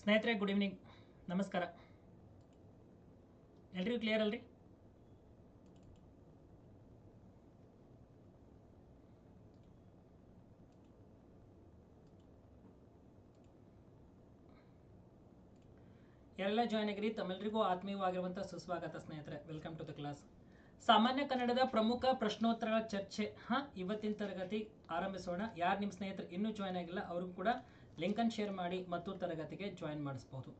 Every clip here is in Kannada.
ಸ್ನೇಹಿತರೆ ಗುಡ್ ಈವ್ನಿಂಗ್ ನಮಸ್ಕಾರ. ಎಲ್ರಿಗೂ ಕ್ಲಿಯರ್ ಅಲ್ರಿ? ಎಲ್ಲ ಜಾಯ್ನ್ ಆಗಿರಿ ತಮ್ಮೆಲ್ಲರಿಗೂ ಆತ್ಮೀಯವಾಗಿರುವಂಥ ಸುಸ್ವಾಗತ ಸ್ನೇಹಿತರೆ. ವೆಲ್ಕಮ್ ಟು ದ ಕ್ಲಾಸ್ ಸಾಮಾನ್ಯ ಕನ್ನಡದ ಪ್ರಮುಖ ಪ್ರಶ್ನೋತ್ತರ ಚರ್ಚೆ. ಹಾ, ಇವತ್ತಿನ ತರಗತಿ ಆರಂಭಿಸೋಣ. ಯಾರು ನಿಮ್ಮ ಸ್ನೇಹಿತರು ಇನ್ನೂ ಜಾಯ್ನ್ ಆಗಿಲ್ಲ, ಅವ್ರಿಗೂ ಕೂಡ ಲಿಂಕನ್ನು ಶೇರ್ ಮಾಡಿ ಮತ್ತು ತರಗತಿಗೆ ಜಾಯಿನ್ ಮಾಡಿಸ್ಬೋದು.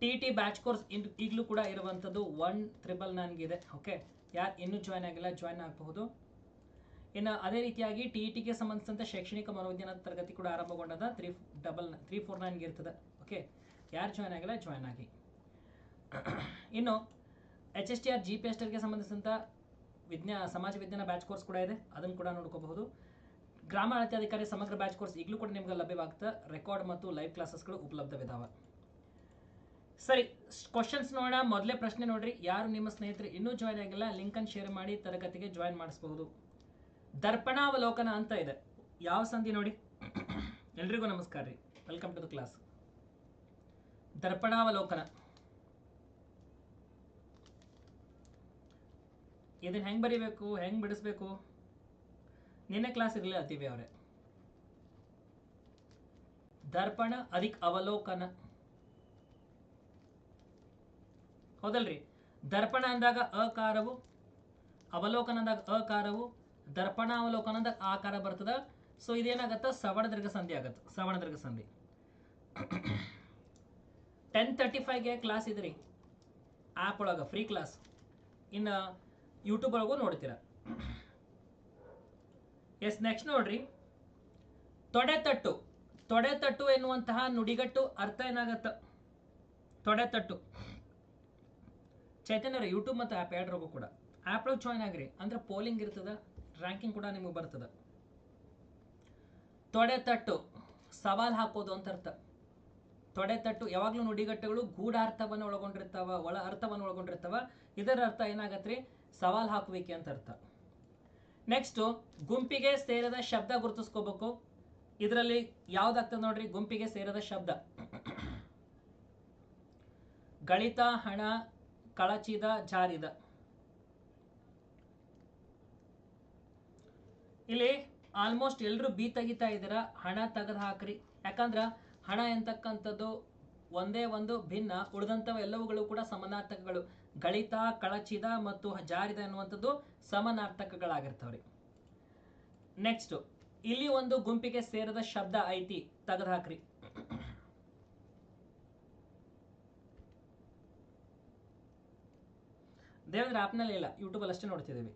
T T batch course in, ಈಗಲೂ ಕೂಡ ಇರುವಂಥದ್ದು ಒನ್ ತ್ರಿಬಲ್ ನೈನ್ಗಿದೆ ಓಕೆ ಯಾರು ಇನ್ನೂ ಜಾಯ್ನ್ ಆಗಿಲ್ಲ ಜಾಯ್ನ್ ಆಗಬಹುದು. ಇನ್ನು ಅದೇ ರೀತಿಯಾಗಿ ಟಿ ಇ ಟಿಗೆ ಸಂಬಂಧಿಸಿದಂತೆ ಶೈಕ್ಷಣಿಕ ಮನೋವಿಜ್ಞಾನದ ತರಗತಿ ಕೂಡ ಆರಂಭಗೊಂಡದ ತ್ರೀ ಡಬಲ್ ತ್ರೀ ಫೋರ್ ನೈನ್ಗೆ ಇರ್ತದೆ. ಓಕೆ ಯಾರು ಜಾಯ್ನ್ ಆಗಿಲ್ಲ ಜಾಯ್ನ್ ಆಗಿ. ಇನ್ನು H S T R G P S ಟಿಗೆ ಸಂಬಂಧಿಸಿದಂಥ ವಿಜ್ಞಾ, ಸಮಾಜ ವಿಜ್ಞಾನ ಬ್ಯಾಚ್ ಕೋರ್ಸ್ ಕೂಡ ಇದೆ. ಅದನ್ನು ಕೂಡ ನೋಡ್ಕೋಬಹುದು. ಗ್ರಾಮ ಅಧಿಕಾರಿ ಸಮಗ್ರ ಬ್ಯಾಚ್ ಕೋರ್ಸ್ ಈಗಲೂ ಕೂಡ ನಿಮ್ಗೆ ಲಭ್ಯವಾಗ್ತಾ ರೆಕಾರ್ಡ್ ಮತ್ತು ಲೈವ್ ಕ್ಲಾಸಸ್ಗಳು ಉಪಲಬ್ಧವಿದಾವೆ. ಸರಿ ಕ್ವಶನ್ಸ್ ನೋಡೋಣ. ಮೊದಲೇ ಪ್ರಶ್ನೆ ನೋಡ್ರಿ. ಯಾರು ನಿಮ್ಮ ಸ್ನೇಹಿತರು ಇನ್ನೂ ಜಾಯ್ನ್ ಆಗಿಲ್ಲ ಲಿಂಕನ್ನು ಶೇರ್ ಮಾಡಿ, ತರಗತಿಗೆ ಜಾಯ್ನ್ ಮಾಡಿಸ್ಬಹುದು. ದರ್ಪಣಾವಲೋಕನ ಅಂತ ಇದೆ. ಯಾವ ಸಂಧಿ ನೋಡಿ? ಎಲ್ರಿಗೂ ನಮಸ್ಕಾರ ರೀ. ವೆಲ್ಕಮ್ ಟು ದ ಕ್ಲಾಸ್ ದರ್ಪಣಾವಲೋಕನ. ಇದನ್ನ ಹೆಂಗ್ ಬರಿಬೇಕು? ಹೆಂಗ್ ಬಿಡಿಸ್ಬೇಕು? ನಿನ್ನೆ ಕ್ಲಾಸ್ ಇರಲಿಲ್ಲ ಅತೀವಿ ಅವರೇ. ದರ್ಪಣ ಅಧಿಕ ಅವಲೋಕನ. ಹೌದಲ್ರಿ? ದರ್ಪಣ ಅಂದಾಗ ಅಕಾರವು, ಅವಲೋಕನ ಅಂದಾಗ ಅಕಾರವು ದರ್ಪಣಾವಲೋಕನ ಅಂದಾಗ ಆಕಾರ ಬರ್ತದ. ಸೊ ಇದೇನಾಗತ್ತ? ಸವಣ ದೀರ್ಘ ಸಂಧಿ ಆಗತ್ತೆ. ಸವಣ ದೀರ್ಘ ಸಂಧಿ. ಟೆನ್ ತರ್ಟಿ ಫೈವ್ಗೆ ಕ್ಲಾಸ್ ಇದ್ರಿ. ಆ್ಯಪ್ ಒಳಗೆ ಫ್ರೀ ಕ್ಲಾಸ್ ಇನ್ನು ಯೂಟ್ಯೂಬ್ ಒಳಗೂ ನೋಡ್ತೀರ. ಎಸ್ ನೆಕ್ಸ್ಟ್ ನೋಡ್ರಿ. ತೊಡೆತಟ್ಟು. ತೊಡೆತಟ್ಟು ಎನ್ನುವಂತಹ ನುಡಿಗಟ್ಟು ಅರ್ಥ ಏನಾಗತ್ತ? ತೊಡೆತಟ್ಟು. ಚೈತನ್ಯರ ಯೂಟ್ಯೂಬ್ ಮತ್ತು ಆ್ಯಪ್ ಎರಡರಿಗೂ ಕೂಡ. ಆ್ಯಪ್ಗಳು ಜಾಯ್ನ್ ಆಗ್ರಿ. ಅಂದ್ರೆ ಪೋಲಿಂಗ್ ಇರ್ತದ ರ್ಯಾಂಕಿಂಗ್ ಕೂಡ ನಿಮಗೆ ಬರ್ತದ. ತೊಡೆತಟ್ಟು. ಸವಾಲು ಹಾಕೋದು ಅಂತ ಅರ್ಥ. ತೊಡೆತಟ್ಟು, ಯಾವಾಗಲೂ ನುಡಿಗಟ್ಟುಗಳು ಗೂಢ ಅರ್ಥವನ್ನು ಒಳಗೊಂಡಿರ್ತಾವ, ಒಳ ಅರ್ಥವನ್ನು ಒಳಗೊಂಡಿರ್ತಾವ. ಇದರ ಅರ್ಥ ಏನಾಗತ್ರಿ? ಸವಾಲು ಹಾಕುವಿಕೆ ಅಂತ ಅರ್ಥ. ನೆಕ್ಸ್ಟು ಗುಂಪಿಗೆ ಸೇರದ ಶಬ್ದ ಗುರುತಿಸ್ಕೋಬೇಕು. ಇದರಲ್ಲಿ ಯಾವ್ದಾಗ್ತದೆ ನೋಡ್ರಿ? ಗುಂಪಿಗೆ ಸೇರದ ಶಬ್ದ. ಗಳಿತ ಹಣ, ಕಳಚಿದ, ಜಾರಿದ. ಇಲ್ಲಿ ಆಲ್ಮೋಸ್ಟ್ ಎಲ್ಲರೂ ಬಿ ತೆಗಿತಾ ಇದ್ದೀರ? ಹಣ ತೆಗೆದು ಹಾಕ್ರಿ. ಯಾಕಂದ್ರ ಹಣ ಎಂತಕ್ಕಂಥದ್ದು ಒಂದೇ ಒಂದು ಭಿನ್ನ, ಉಳಿದಂಥವು ಎಲ್ಲವುಗಳು ಕೂಡ ಸಮಾನಾರ್ಥಕಗಳು. ಗಳಿತ ಕಳಚಿದ ಮತ್ತು ಜಾರಿದ ಎನ್ನುವಂಥದ್ದು ಸಮಾನಾರ್ಥಕಗಳಾಗಿರ್ತಾವ್ರಿ. ನೆಕ್ಸ್ಟ್ ಇಲ್ಲಿ ಒಂದು ಗುಂಪಿಗೆ ಸೇರದ ಶಬ್ದ ಐತಿ, ತೆಗೆದುಹಾಕ್ರಿ. ದೇವೇಂದ್ರ ಆಪ್ನಲ್ಲಿ ಇಲ್ಲ ಯೂಟ್ಯೂಬಲ್ಲಿ ಅಷ್ಟೇ ನೋಡ್ತಿದ್ದೀವಿ.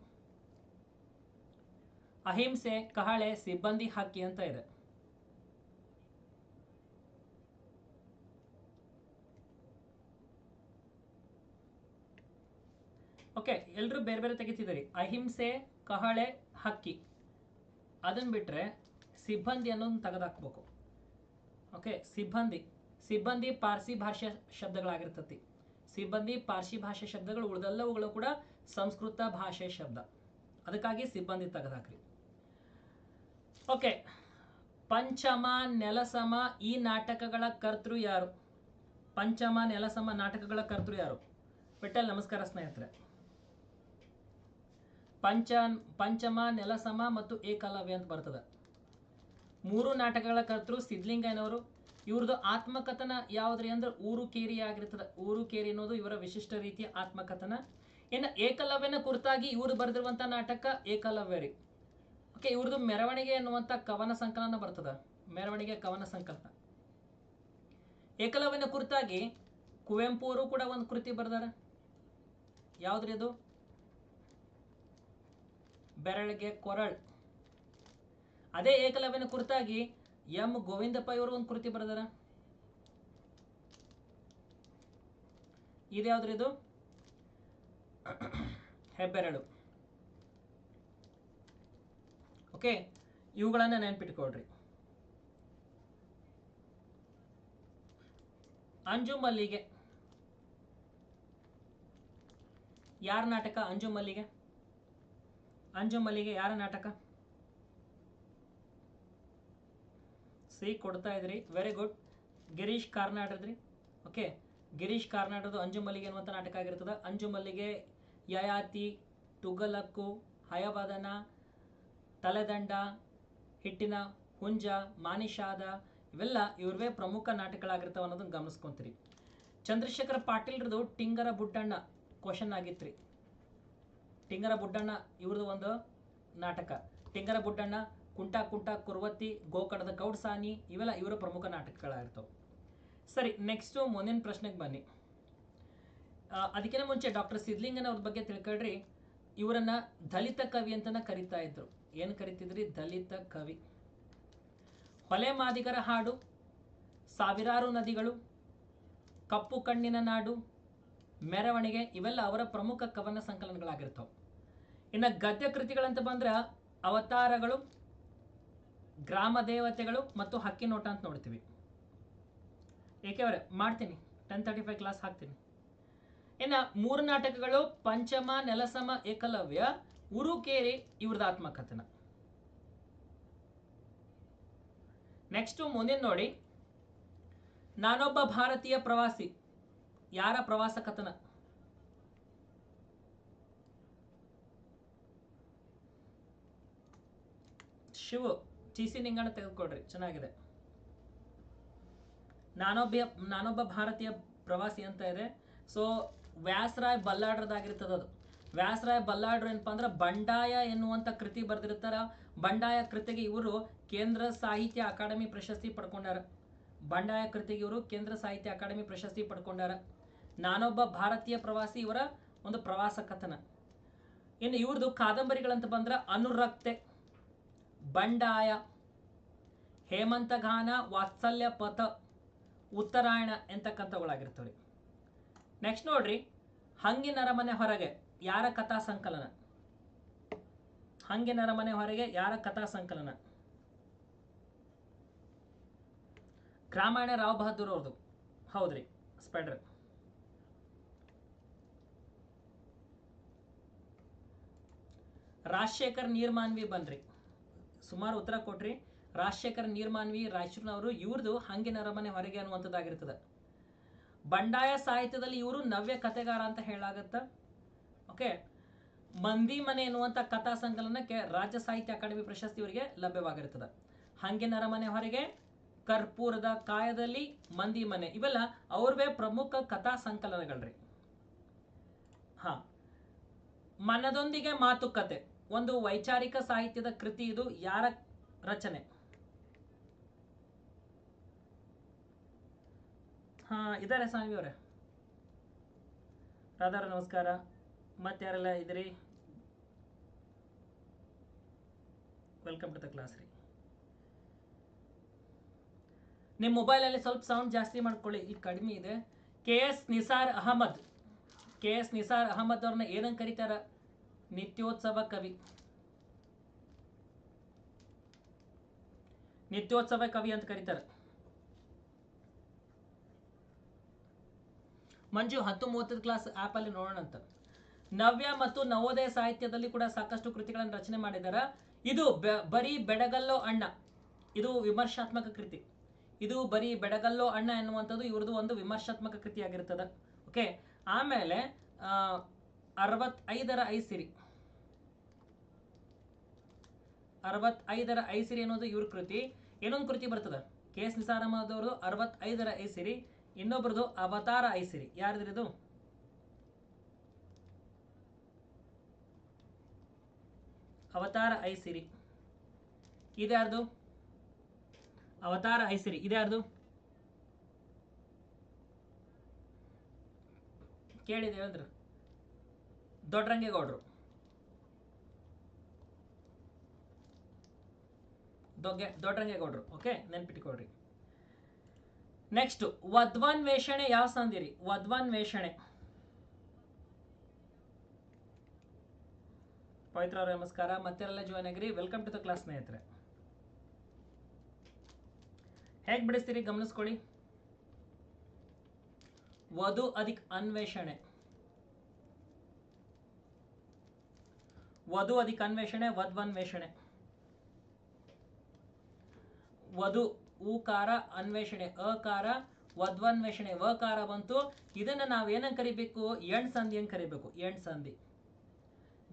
ಅಹಿಂಸೆ, ಕಹಳೆ, ಸಿಬ್ಬಂದಿ, ಹಕ್ಕಿ ಅಂತ ಇದೆ. ಓಕೆ ಎಲ್ಲರೂ ಬೇರೆ ಬೇರೆ ತೆಗಿತಿದ್ದೀರಿ. ಅಹಿಂಸೆ, ಕಹಳೆ, ಹಕ್ಕಿ. ಅದನ್ನ ಬಿಟ್ರೆ ಸಿಬ್ಬಂದಿ ಅನ್ನೋದನ್ನ ತೆಗೆದಾಕ್ಬೇಕು. ಓಕೆ ಸಿಬ್ಬಂದಿ. ಸಿಬ್ಬಂದಿ ಪಾರ್ಸಿ ಭಾಷೆ ಶಬ್ದಗಳಾಗಿರ್ತತಿ. ಸಿಬ್ಬಂದಿ ಪಾರ್ಸಿ ಭಾಷೆ ಶಬ್ದಗಳು ಉಳಿದೆಲ್ಲವುಗಳು ಕೂಡ ಸಂಸ್ಕೃತ ಭಾಷೆ ಶಬ್ದ. ಅದಕ್ಕಾಗಿ ಸಿಬ್ಬಂದಿ ತೆಗೆದಾಕ್ರಿ. ಓಕೆ ಪಂಚಮ, ನೆಲಸಮ ಈ ನಾಟಕಗಳ ಕರ್ತೃ ಯಾರು? ಪಂಚಮ, ನೆಲಸಮ ನಾಟಕಗಳ ಕರ್ತೃ ಯಾರು? ಬಿಟ್ಟಲ್ಲಿ ನಮಸ್ಕಾರ ಸ್ನೇಹಿತರೆ. ಪಂಚ, ಪಂಚಮ, ನೆಲಸಮ ಮತ್ತು ಏಕಲವ್ಯ ಅಂತ ಬರ್ತದೆ. ಮೂರು ನಾಟಕಗಳ ಕರ್ತರು ಸಿದ್ಲಿಂಗಯ್ಯನವರು ಇವ್ರದ್ದು ಆತ್ಮಕಥನ ಯಾವ್ದ್ರಿ ಅಂದ್ರೆ ಊರು ಕೇರಿ ಆಗಿರ್ತದೆ. ಊರು ಕೇರಿ ಅನ್ನೋದು ಇವರ ವಿಶಿಷ್ಟ ರೀತಿಯ ಆತ್ಮಕಥನ. ಇನ್ನು ಏಕಲವ್ಯನ ಕುರಿತಾಗಿ ಇವರು ಬರೆದಿರುವಂತ ನಾಟಕ ಏಕಲವ್ಯ ರೀ. ಓಕೆ, ಇವ್ರದ್ದು ಮೆರವಣಿಗೆ ಅನ್ನುವಂಥ ಕವನ ಸಂಕಲನ ಬರ್ತದ. ಮೆರವಣಿಗೆ ಕವನ ಸಂಕಲನ. ಏಕಲವ್ಯನ ಕುರಿತಾಗಿ ಕುವೆಂಪು ಅವರು ಕೂಡ ಒಂದು ಕೃತಿ ಬರ್ದಾರ. ಯಾವ್ದ್ರಿ ಅದು? ಬೆರಳಿಗೆ ಕೊರಳ್. ಅದೇ ಏಕಲವ್ಯನ ಕುರಿತಾಗಿ ಎಂ ಗೋವಿಂದಪ್ಪ ಇವರು ಒಂದು ಕೃತಿ ಬರೆದಾರ. ಇದು ಯಾವ್ದ್ರಿ ಇದು? ಹೆಬ್ಬೆರಳು. ಓಕೆ, ಇವುಗಳನ್ನ ನೆನ್ಪಿಟ್ಕೊಳ್ರಿ. ಅಂಜು ಮಲ್ಲಿಗೆ. ಯಾರ ನಾಟಕ ಅಂಜು ಮಲ್ಲಿಗೆ? ಅಂಜು ಮಲ್ಲಿಗೆ ಯಾರ ನಾಟಕ? ಸಿ, ಕೊಡ್ತಾ ಇದ್ರಿ. ವೆರಿ ಗುಡ್ ಗಿರೀಶ್ ಕಾರ್ನಾಡ್ ರೀ ಓಕೆ ಗಿರೀಶ್ ಕಾರ್ನಾಡದು ಅಂಜುಮಲ್ಲಿಗೆ ಅನ್ನುವಂಥ ನಾಟಕ ಆಗಿರ್ತದೆ. ಅಂಜುಮಲ್ಲಿಗೆ ಯಯಾತಿ ತುಗಲಕ್ಕು ಹಯವದನ ತಲೆದಂಡ, ಹಿಟ್ಟಿನ ಹುಂಜ ಮಾನಿಷಾದ ಇವೆಲ್ಲ ಇವ್ರವೇ ಪ್ರಮುಖ ನಾಟಕಗಳಾಗಿರ್ತಾವ ಅನ್ನೋದನ್ನ ಗಮನಿಸ್ಕೊಂತೀರಿ. ಚಂದ್ರಶೇಖರ ಪಾಟೀಲ್ರದು ಟಿಂಗರ ಬುಡ್ಡಣ್ಣ ಕ್ವಶನ್ ಆಗಿತ್ರಿ. ಟಿಂಗರ ಬುಡ್ಡಣ್ಣ ಇವ್ರದ್ದು ಒಂದು ನಾಟಕ. ಟಿಂಗರ ಬುಡ್ಡಣ್ಣ ಕುಂಟ ಕುಂಟ, ಕುರ್ವತ್ತಿ, ಗೋಕರ್ಣದ ಕೌಡ್ಸಾನಿ ಇವೆಲ್ಲ ಇವರ ಪ್ರಮುಖ ನಾಟಕಗಳಾಗಿರ್ತವೆ. ಸರಿ ನೆಕ್ಸ್ಟು ಮುಂದಿನ ಪ್ರಶ್ನೆಗೆ ಬನ್ನಿ. ಅದಕ್ಕಿಂತ ಮುಂಚೆ ಡಾಕ್ಟರ್ ಸಿದ್ಲಿಂಗನ್ ಅವ್ರ ಬಗ್ಗೆ ತಿಳ್ಕೊಳ್ರಿ. ಇವರನ್ನ ದಲಿತ ಕವಿ ಅಂತನ ಕರಿತಾ ಇದ್ರು. ಏನು ಕರಿತಿದ್ರಿ? ದಲಿತ ಕವಿ. ಹೊಲೆ ಮಾದಿಗರ ಹಾಡು, ಸಾವಿರಾರು ನದಿಗಳು, ಕಪ್ಪು ಕಣ್ಣಿನ ನಾಡು ಮೆರವಣಿಗೆ ಇವೆಲ್ಲ ಅವರ ಪ್ರಮುಖ ಕವನ ಸಂಕಲನಗಳಾಗಿರ್ತವೆ. ಇನ್ನು ಗದ್ಯ ಕೃತಿಗಳಂತ ಬಂದ್ರೆ ಅವತಾರಗಳು, ಗ್ರಾಮ ದೇವತೆಗಳು ಮತ್ತು ಹಕ್ಕಿ ನೋಟ ಅಂತ ನೋಡ್ತೀವಿ. ಏಕೆವರೆ ಮಾಡ್ತೀನಿ. ಟೆನ್ ತರ್ಟಿ ಫೈವ್ ಕ್ಲಾಸ್ ಹಾಕ್ತೀನಿ. ಇನ್ನು ಮೂರು ನಾಟಕಗಳು, ಪಂಚಮ, ನೆಲಸಮ, ಏಕಲವ್ಯ, ಉರುಕೇರಿ, ಇವ್ರದ್ದು ಆತ್ಮಕಥನ. ನೆಕ್ಸ್ಟ್ ಮುಂದಿನ ನೋಡಿ. ನಾನೊಬ್ಬ ಭಾರತೀಯ ಪ್ರವಾಸಿ. ಯಾರ ಪ್ರವಾಸ ಕಥನ ಶಿವು, ಟಿ ಸಿ ನಿಂಗಣ ತೆಗೆದುಕೊಡ್ರಿ ಚೆನ್ನಾಗಿದೆ. ನಾನೊಬ್ಬ ನಾನೊಬ್ಬ ಭಾರತೀಯ ಪ್ರವಾಸಿ ಅಂತ ಇದೆ. ಸೊ ವ್ಯಾಸರಾಯ್ ಬಲ್ಲಾಡ್ರದಾಗಿರ್ತದ ಅದು. ವ್ಯಾಸರಾಯ್ ಬಲ್ಲಾಡ್ರು ಏನಪ್ಪ ಅಂದ್ರೆ ಬಂಡಾಯ ಎನ್ನುವಂಥ ಕೃತಿ ಬರೆದಿರ್ತಾರ. ಬಂಡಾಯ ಕೃತಿಗೆ ಇವರು ಕೇಂದ್ರ ಸಾಹಿತ್ಯ ಅಕಾಡೆಮಿ ಪ್ರಶಸ್ತಿ ಪಡ್ಕೊಂಡಾರ. ಬಂಡಾಯ ಕೃತಿಗೆ ಇವರು ಕೇಂದ್ರ ಸಾಹಿತ್ಯ ಅಕಾಡೆಮಿ ಪ್ರಶಸ್ತಿ ಪಡ್ಕೊಂಡಾರ. ನಾನೊಬ್ಬ ಭಾರತೀಯ ಪ್ರವಾಸಿ ಇವರ ಒಂದು ಪ್ರವಾಸ ಕಥನ. ಇನ್ನು ಇವ್ರದ್ದು ಕಾದಂಬರಿಗಳಂತ ಬಂದ್ರೆ ಅನುರಕ್ತೆ, ಬಂಡಾಯ ಹೇಮಂತಗಾನ ವಾತ್ಸಲ್ಯ ಪಥ, ಉತ್ತರಾಯಣ ಎಂತಕ್ಕಂಥವುಗಳಾಗಿರ್ತವೆ. ನೆಕ್ಸ್ಟ್ ನೋಡ್ರಿ, ಹಂಗಿನರ ಮನೆ ಹೊರಗೆ ಯಾರ ಕಥಾ ಸಂಕಲನ? ಹಂಗಿನರ ಮನೆ ಹೊರಗೆ ಯಾರ ಕಥಾ ಸಂಕಲನ? ಗ್ರಾಮಾಯಣ ರಾವ್ ಬಹದ್ದೂರ್ ಅವ್ರದ್ದು ಹೌದ್ರಿ ಸ್ಪೈಡರ್ ರಾಜಶೇಖರ್ ನೀರ್ಮಾನ್ವಿ ಬನ್ರಿ ಸುಮಾರು ಉತ್ತರ ಕೊಟ್ರಿ. ರಾಜಶೇಖರ್ ನೀರ್ಮಾನ್ವಿ, ರಾಯಚೂರಿನವರು ಇವ್ರದ್ದು ಹಂಗಿನ ಅರಮನೆ ಹೊರಗೆ ಅನ್ನುವಂಥದ್ದಾಗಿರ್ತದೆ. ಬಂಡಾಯ ಸಾಹಿತ್ಯದಲ್ಲಿ ಇವರು ನವ್ಯ ಕಥೆಗಾರ ಅಂತ ಹೇಳಾಗತ್ತ ಓಕೆ ಮಂದಿ ಮನೆ ಎನ್ನುವಂಥ ಕಥಾ ಸಂಕಲನಕ್ಕೆ ರಾಜ್ಯ ಸಾಹಿತ್ಯ ಅಕಾಡೆಮಿ ಪ್ರಶಸ್ತಿ ಇವರಿಗೆ ಲಭ್ಯವಾಗಿರ್ತದೆ. ಹಂಗೆ ನರಮನೆ ಹೊರಗೆ, ಕರ್ಪೂರದ ಕಾಯದಲ್ಲಿ ಮಂದಿ ಮನೆ. ಇವೆಲ್ಲ ಅವ್ರವೇ ಪ್ರಮುಖ ಕಥಾ ಸಂಕಲನಗಳ್ರಿ. ಹಾ. ಮನದೊಂದಿಗೆ ಮಾತುಕತೆ. ಒಂದು ವೈಚಾರಿಕ ಸಾಹಿತ್ಯದ ಕೃತಿ ಇದು, ಯಾರ ರಚನೆ? ಹಾ ಇದಾರೆ ಸಾನ್ವಿ ಅವರೇ ರಾಧಾರ, ನಮಸ್ಕಾರ. ಮತ್ತಾರೆಲ್ಲ ಇದ್ರಿ ವೆಲ್ಕಮ್ ಟು ದ ಕ್ಲಾಸ್ ರೀ. ನಿಮ್ಮ ಮೊಬೈಲಲ್ಲಿ ಸ್ವಲ್ಪ ಸೌಂಡ್ ಜಾಸ್ತಿ ಮಾಡ್ಕೊಳ್ಳಿ. ಈಗ ಕಡಿಮೆ ಇದೆ. K S Nisar Ahmed. K S Nisar Ahmed ಅವ್ರನ್ನ ಏನಂಗೆ ಕರೀತಾರ? ನಿತ್ಯೋತ್ಸವ ಕವಿ. ನಿತ್ಯೋತ್ಸವ ಕವಿ ಅಂತ ಕರೀತಾರೆ. ಮಂಜು, ಹತ್ತು ಮೂವತ್ತದ ಕ್ಲಾಸ್ ಆ್ಯಪಲ್ಲಿ ನೋಡೋಣ ಅಂತ. ನವ್ಯ ಮತ್ತು ನವೋದಯ ಸಾಹಿತ್ಯದಲ್ಲಿ ಕೂಡ ಸಾಕಷ್ಟು ಕೃತಿಗಳನ್ನು ರಚನೆ ಮಾಡಿದ್ದಾರೆ. ಇದು ಬರೀ ಬೆಡಗಲ್ಲೋ ಅಣ್ಣ. ಇದು ವಿಮರ್ಶಾತ್ಮಕ ಕೃತಿ. ಇದು ಬರೀ ಬೆಡಗಲ್ಲೋ ಅಣ್ಣ ಎನ್ನುವಂಥದ್ದು ಇವ್ರದ್ದು ಒಂದು ವಿಮರ್ಶಾತ್ಮಕ ಕೃತಿಯಾಗಿರ್ತದೆ. ಓಕೆ ಆಮೇಲೆ ಅರವತ್ತೈದರ ಐಸಿರಿ. ಅರವತ್ತೈದರ ಐಸಿರಿ ಅನ್ನೋದು ಇವ್ರ ಕೃತಿ. ಇನ್ನೊಂದು ಕೃತಿ ಬರ್ತದೆ? ಕೆ ಎಸ್ ನಿಸಾರಮ್ಮದವ್ರದ್ದು ಅರವತ್ತೈದರ ಐಸಿರಿ, ಇನ್ನೊಬ್ರದ್ದು ಅವತಾರ ಐಸಿರಿ. ಯಾರ್ದ್ರಿದು ಅವತಾರ ಐಸಿರಿ. ಇದ್ಯಾರ್ದು? ಅವತಾರ ಐಸಿರಿ. ಇದ್ಯಾರ್ದು? ಕೇಳಿ ದೊಡ್ಡರಂಗೇ ದೊಡ್ಡರಂಗೇಗೌಡರು. ದೊಗ್ಗೆ ದೊಡ್ಡರಂಗೇಗೌಡರು. ಓಕೆ ನೆನ್ಪಿಟ್ಕೊಳ್ರಿ. ನೆಕ್ಸ್ಟ್ ವಧ್ವಾನ್ವೇಷಣೆ ಯಾವ ಸಂದಿರಿ ವಧ್ವಾನ್ವೇಷಣೆ ಪವಿತ್ರ ಅವರ, ನಮಸ್ಕಾರ. ಮತ್ತೆಲ್ಲ ಜಾಯ್ನ್ ಆಗಿರಿ. ವೆಲ್ಕಮ್ ಟು ದ ಕ್ಲಾಸ್ ಸ್ನೇಹಿತರೆ. ಹೇಗೆ ಬಿಡಿಸ್ತೀರಿ? ಗಮನಿಸ್ಕೊಳ್ಳಿ. ವಧು ಅದಕ್ಕೆ ಅನ್ವೇಷಣೆ. ವಧು ಅದಕ್ಕೆ ಅನ್ವೇಷಣೆ ವಧ್ವನ್ವೇಷಣೆ ವಧು ಊಕಾರ ಅನ್ವೇಷಣೆ, ಅಕಾರ ವಧ್ವನ್ವೇಷಣೆ ವಕಾರ ಬಂತು. ಇದನ್ನ ನಾವೇನ ಕರಿಬೇಕು? ಎಣ್ ಸಂಧಿ ಅಂತ ಕರಿಬೇಕು. ಎಣ್ ಸಂಧಿ.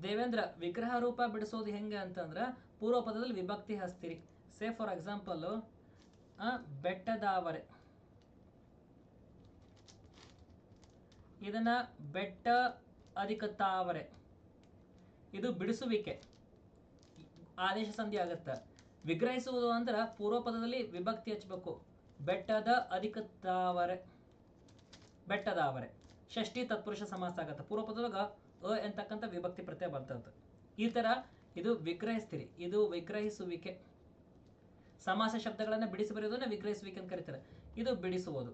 ದೇವೇಂದ್ರ, ವಿಗ್ರಹ ರೂಪ ಬಿಡಿಸೋದು ಹೆಂಗೆ ಅಂತಂದ್ರೆ ಪೂರ್ವ ಪದದಲ್ಲಿ ವಿಭಕ್ತಿ ಹಸ್ತಿರಿ. Say for example ಬೆಟ್ಟದಾವರೆ. ಇದನ್ನ ಬೆಟ್ಟ ಅಧಿಕ ತಾವರೆ. ಇದು ಬಿಡಿಸುವಿಕೆ. ಆದೇಶ ಸಂಧಿ ಆಗತ್ತ. ವಿಗ್ರಹಿಸುವುದು ಅಂದ್ರೆ ಪೂರ್ವಪದದಲ್ಲಿ ವಿಭಕ್ತಿ ಹಚ್ಚಬೇಕು. ಬೆಟ್ಟದ ಅಧಿಕ ತಾವರೆ ಬೆಟ್ಟದ ಅವರೆ ಷಷ್ಠಿ ತತ್ಪುರುಷ ಸಮಾಸ ಆಗತ್ತೆ. ಪೂರ್ವ ಪದದಾಗ ಅ ಎಂತಕ್ಕಂಥ ವಿಭಕ್ತಿ ಪ್ರತ್ಯಯ ಬರ್ತದೆ. ಈ ತರ ಇದು ವಿಗ್ರಹಿಸ್ತೀರಿ. ಇದು ವಿಗ್ರಹಿಸುವಿಕೆ. ಸಮಾಸ ಶಬ್ದಗಳನ್ನ ಬಿಡಿಸಿ ಬರೆಯೋದನ್ನ ವಿಗ್ರಹಿಸುವಿಕೆ ಅಂತ ಕರೀತಾರೆ. ಇದು ಬಿಡಿಸುವುದು.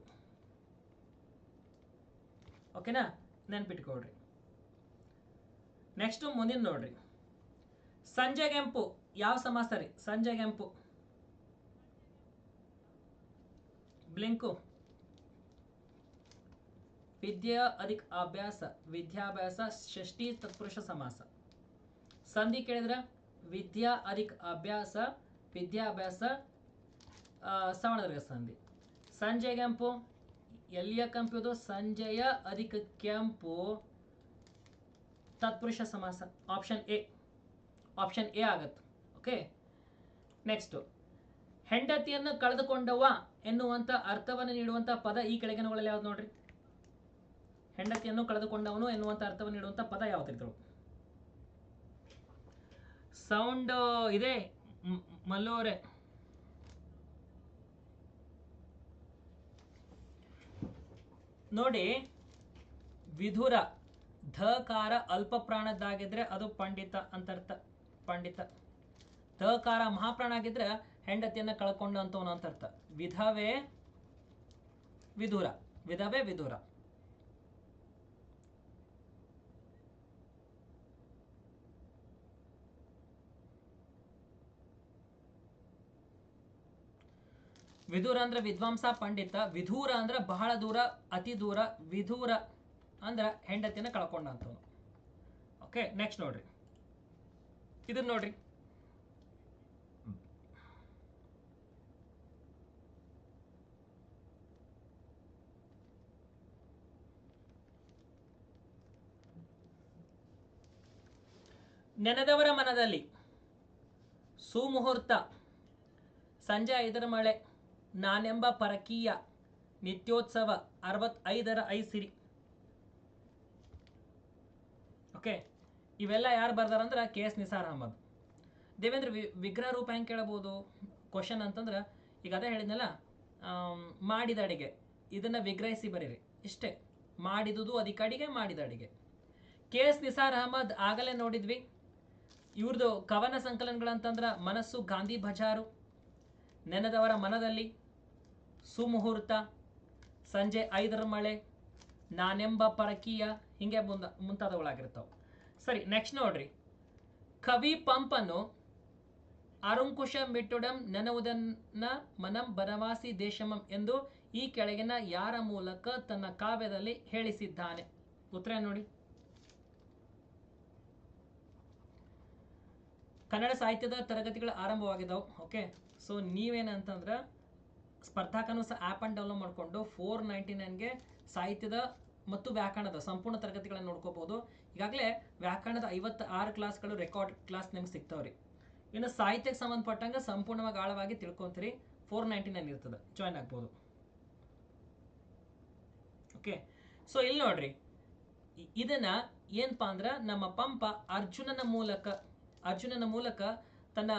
ಓಕೆನಾ? ನೆನ್ಪಿಟ್ಕೊಳ್ರಿ. ನೆಕ್ಸ್ಟು ಮುಂದಿನ ನೋಡ್ರಿ. ಸಂಜೆಗೆಂಪು ಯಾವ ಸಮಾಸ ರೀ ಸಂಜೆಗೆಂಪು ಬ್ಲಿಂಕು. ವಿದ್ಯಾ ಅಧಿಕ ಅಭ್ಯಾಸ, ವಿದ್ಯಾಭ್ಯಾಸ, ಷಷ್ಠಿ ತತ್ಪುರುಷ ಸಮಾಸ. ಸಂಧಿ ಕೇಳಿದ್ರೆ? ವಿದ್ಯಾ ಅಧಿಕ ಅಭ್ಯಾಸ, ವಿದ್ಯಾಭ್ಯಾಸ ಸವರ್ಣದರ್ಗ ಸಂಧಿ. ಸಂಜೆ ಕೆಂಪು. ಎಲ್ಲಿಯ ಇದು? ಸಂಜೆಯ ಅಧಿಕ ಕೆಂಪು ತತ್ಪುರುಷ ಸಮಾಸ. Option A. ಆಪ್ಷನ್ ಎ ಆಗತ್ತೆ. ಓಕೆ? ನೆಕ್ಸ್ಟ್ ಹೆಂಡತಿಯನ್ನು ಕಳೆದುಕೊಂಡವ ಎನ್ನುವಂತ ಅರ್ಥವನ್ನು ನೀಡುವಂತ ಪದ ಈ ಕೆಳಗಿನಗಳಲ್ಲಿ ಯಾವ್ದು ನೋಡ್ರಿ? ಹೆಂಡತಿಯನ್ನು ಕಳೆದುಕೊಂಡವನು ಎನ್ನುವಂತ ಅರ್ಥವನ್ನು ನೀಡುವಂತ ಪದ ಯಾವ್ದಿದ್ರು ಸೌಂಡ್ ಇದೆ. ಮಲ್ಲೋರೆ ನೋಡಿ, ವಿಧುರ, ಧಕಾರ ಅಲ್ಪ ಪ್ರಾಣದ್ದಾಗಿದ್ರೆ ಅದು ಪಂಡಿತ ಅಂತರ್ಥ, ಪಂಡಿತ. ಧಕಾರ ಮಹಾಪ್ರಾಣ ಆಗಿದ್ರೆ ಹೆಂಡತಿಯನ್ನ ಕಳ್ಕೊಂಡು ಅಂತ ಅರ್ಥ. ವಿಧವೇ ವಿಧುರ. ವಿಧವೇ ವಿಧುರ. ವಿಧುರ ಅಂದ್ರೆ ವಿದ್ವಾಂಸ, ಪಂಡಿತ. ವಿಧೂರ ಅಂದ್ರೆ ಬಹಳ ದೂರ, ಅತಿ ದೂರ. ವಿಧೂರ ಅಂದ್ರೆ ಹೆಂಡತಿಯನ್ನ ಕಳ್ಕೊಂಡಂತವನು ಓಕೆ ನೆಕ್ಸ್ಟ್ ನೋಡ್ರಿ. ಇದನ್ನ ನೋಡ್ರಿ. ನೆನೆದವರ ಮನದಲ್ಲಿ ಸುಮುಹೂರ್ತ ಸಂಜೆ ಐದರ ಮಳೆ, ನಾನೆಂಬ ಪರಕೀಯ ನಿತ್ಯೋತ್ಸವ ಅರವತ್ತೈದರ ಐಸಿರಿ. ಓಕೆ ಇವೆಲ್ಲ ಯಾರು ಬರ್ದಾರಂದ್ರೆ ಕೆ ಎಸ್ ನಿಸಾರ್ ಅಹಮದ್. ದೇವೇಂದ್ರ ವಿಗ್ರಹ ರೂಪ ಹೆಂಗೆ ಕೇಳಬಹುದು ಕ್ವಶನ್ ಅಂತಂದ್ರೆ, ಈಗ ಅದೇ ಹೇಳಿದ್ನಲ್ಲ ಮಾಡಿದ ಅಡಿಗೆ, ಇದನ್ನು ವಿಗ್ರಹಿಸಿ ಬರೀರಿ. ಇಷ್ಟೇ, ಮಾಡಿದುದು ಅದಕ್ಕೆ ಅಡಿಗೆ ಮಾಡಿದ ಅಡಿಗೆ. ಕೆ ಎಸ್ ನಿಸಾರ್ ಅಹಮದ್ ಆಗಲೇ ನೋಡಿದ್ವಿ. ಇವ್ರದ್ದು ಕವನ ಸಂಕಲನಗಳಂತಂದ್ರೆ ಮನಸ್ಸು ಗಾಂಧಿ ಬಜಾರು, ನೆನೆದವರ ಮನದಲ್ಲಿ ಸುಮುಹೂರ್ತ, ಸಂಜೆ ಐದರ ಮಳೆ, ನಾನೆಂಬ ಪರಕೀಯ, ಹಿಂಗೆ ಮುಂದ, ಮುಂತಾದವುಗಳಾಗಿರ್ತಾವೆ. ಸರಿ ನೆಕ್ಸ್ಟ್ ನೋಡ್ರಿ. ಕವಿ ಪಂಪನು ಅರುಂಕುಶ ಮಿಟ್ಟುಡಂ ನೆನವುದನ್ನ ಮನಂ ಬನವಾಸಿ ದೇಶಮಂ ಎಂದು ಈ ಕೆಳಗಿನ ಯಾರ ಮೂಲಕ ತನ್ನ ಕಾವ್ಯದಲ್ಲಿ ಹೇಳಿಸಿದ್ದಾನೆ. ಉತ್ತರ ನೋಡಿ? ಕನ್ನಡ ಸಾಹಿತ್ಯದ ತರಗತಿಗಳು ಆರಂಭವಾಗಿದ್ದಾವೆ ಓಕೆ ಸೊ ನೀವೇನಂತಂದ್ರೆ ಸ್ಪರ್ಧಾಕನು ಸಹ ಆ್ಯಪ್ ಆ್ಯಂಡ್ ಡೌನ್ಲೋಡ್ ಮಾಡಿಕೊಂಡು ಫೋರ್ ನೈಂಟಿ ನೈನ್ಗೆ ಸಾಹಿತ್ಯದ ಮತ್ತು ವ್ಯಾಕರಣದ ಸಂಪೂರ್ಣ ತರಗತಿಗಳನ್ನು ನೋಡ್ಕೋಬೋದು ಈಗಾಗಲೇ ವ್ಯಾಕರಣದ ಐವತ್ತು ಆರು ಕ್ಲಾಸ್ಗಳು ರೆಕಾರ್ಡ್ ಕ್ಲಾಸ್ ನಿಮ್ಗೆ ಸಿಗ್ತಾವ್ರಿ. ಇನ್ನು ಸಾಹಿತ್ಯಕ್ಕೆ ಸಂಬಂಧಪಟ್ಟಂಗೆ ಸಂಪೂರ್ಣವಾಗಿ ಆಳವಾಗಿ ತಿಳ್ಕೊತೀರಿ ಫೋರ್ ನೈಂಟಿ ನೈನ್ ಇರ್ತದೆ ಜಾಯ್ನ್ ಆಗ್ಬೋದು. ಓಕೆ ಸೊ ಇಲ್ಲಿ ನೋಡ್ರಿ, ಇದನ್ನ ಏನಪ್ಪಾ ಅಂದ್ರೆ ನಮ್ಮ ಪಂಪ ಅರ್ಜುನನ ಮೂಲಕ ಅರ್ಜುನನ ಮೂಲಕ ತನ್ನ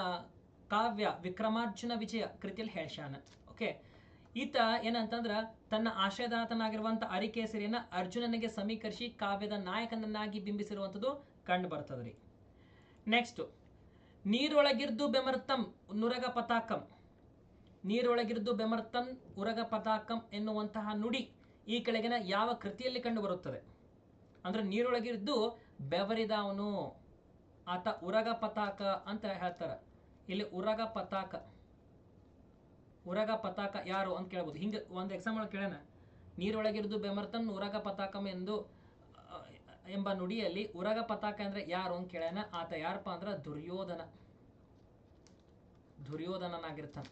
ಕಾವ್ಯ ವಿಕ್ರಮಾರ್ಜುನ ವಿಜಯ ಕೃತಿಯಲ್ಲಿ ಹೇಳ್ಶಾನ ಓಕೆ ಈತ ಏನಂತಂದ್ರ ತನ್ನ ಆಶಯದಾತನಾಗಿರುವಂತ ಅರಿಕೇಸರಿಯನ್ನ ಅರ್ಜುನನಿಗೆ ಸಮೀಕರಿಸಿ ಕಾವ್ಯದ ನಾಯಕನನ್ನಾಗಿ ಬಿಂಬಿಸಿರುವಂಥದ್ದು ಕಂಡು ಬರ್ತದ್ರಿ. ನೆಕ್ಸ್ಟ್ ನೀರೊಳಗಿರ್ದು ಬೆಮರ್ತಂ ನುರಗ ಪತಾಕಂ. ನೀರೊಳಗಿರ್ದು ಬೆಮರ್ತಂ ಉರಗ ಪತಾಕಂ ಎನ್ನುವಂತಹ ನುಡಿ ಈ ಕೆಳಗಿನ ಯಾವ ಕೃತಿಯಲ್ಲಿ ಕಂಡು ಬರುತ್ತದೆ? ಅಂದ್ರೆ ಬೆವರಿದ ಬೆವರಿದವನು. ಆತ ಉರಗ ಪತಾಕ ಅಂತ ಹೇಳ್ತಾರೆ. ಇಲ್ಲಿ ಉರಗ ಪತಾಕ ಉರಗ ಪತಾಕ ಯಾರು ಅಂತ ಕೇಳ್ಬೋದು. ಹಿಂಗೆ ಒಂದು ಎಕ್ಸಾಂಪಲ್ ಕೇಳೋಣ. ನೀರೊಳಗಿರೋದು ಬೆಮರ್ತನ್ ಉರಗ ಪತಾಕಂ ಎಂದು ಎಂಬ ನುಡಿಯಲ್ಲಿ ಉರಗ ಪತಾಕ ಅಂದ್ರೆ ಯಾರು ಅಂತ ಕೇಳ್ಯಾನ ಆತ ಯಾರಪ್ಪ ಅಂದ್ರೆ ದುರ್ಯೋಧನ. ದುರ್ಯೋಧನನಾಗಿರ್ತಾನೆ.